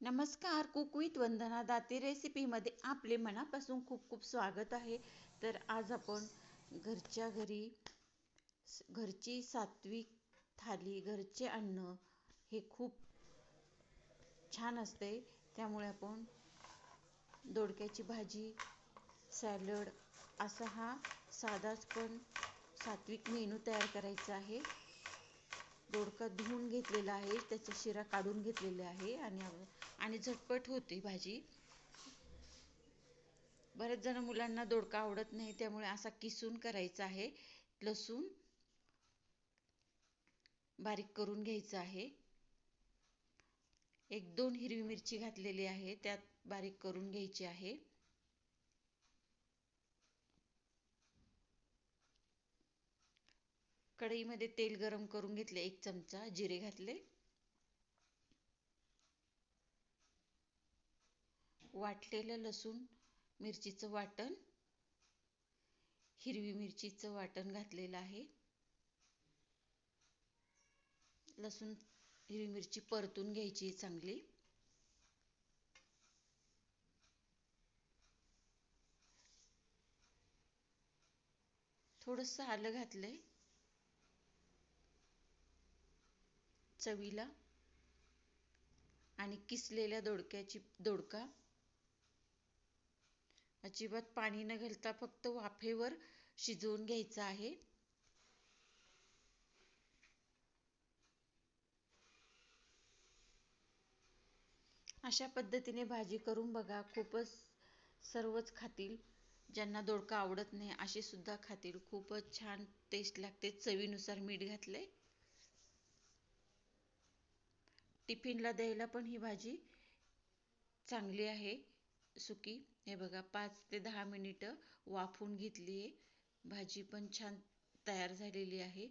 नमस्कार cook with Vandana Date रेसिपीमध्ये आपले मनापासून खूप खूप स्वागत आहे. तर आज आपण घरच्या घरी घरची सात्विक थाली घरचे अन्न हे खूप छान असते. त्यामुळे आपण दोडक्याची भाजी सॅलड असा हा साधाच पण सात्विक मेनू तयार करायचा आहे. दोडका धुवून घेतलेला आहे त्याच्या शिरा काढून घेतलेला आहे आणि आणि झटपट होते भाजी. बरेच जण मुलांना दोडका आवडत नाही त्यामुळे असा किसून करायचा आहे. लसूण बारीक करून घ्यायचं आहे. एक दोन हिरवी मिरची घातलेली आहे त्यात बारीक करून घ्यायची आहे. कढईमध्ये तेल गरम करून घेतले एक चमचा जिरे घातले. वाटलेलं लसूण मिरचीचं वाटण. हिरवी मिरचीचं वाटण घातलेलं आहे. लसूण हिरवी मिरची परतून घ्यायची चांगली. थोडंसं आलं घातलंय. चवीला आणि किसलेल्या दोडक्याची दोडका. अजिबात पाणी न घालता फक्त वाफेवर शिजवून घ्यायचा आहे. अशा पद्धतीने भाजी करून बघा खूपच सर्वच खातील. ज्यांना दोडका आवडत नाही असे सुद्धा खातील. खूपच छान टेस्ट लागते चवीनुसार मीठ घातले टिफिनला द्यायला पण ही भाजी चांगली आहे. सुकी. हे बघा पाच ते दहा मिनिटं वाफून घेतली आहे भाजी पण छान तयार झालेली आहे.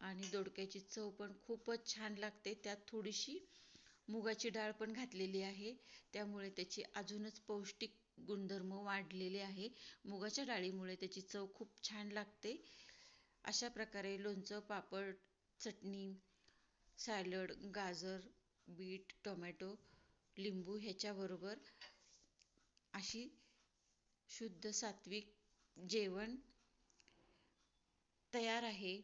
आणि दोडक्याची चव पण खूपच छान लागते. त्यात थोडीशी मुगाची डाळ पण घातलेली आहे. त्यामुळे त्याची अजूनच पौष्टिक गुणधर्म वाढलेले आहे. मुगाच्या डाळीमुळे त्याची चव खूप छान लागते. अशा प्रकारे लोणचं पापड चटणी सॅलड गाजर बीट टोमॅटो लिंबू ह्याच्याबरोबर अशी शुद्ध सात्विक जेवण तयार आहे.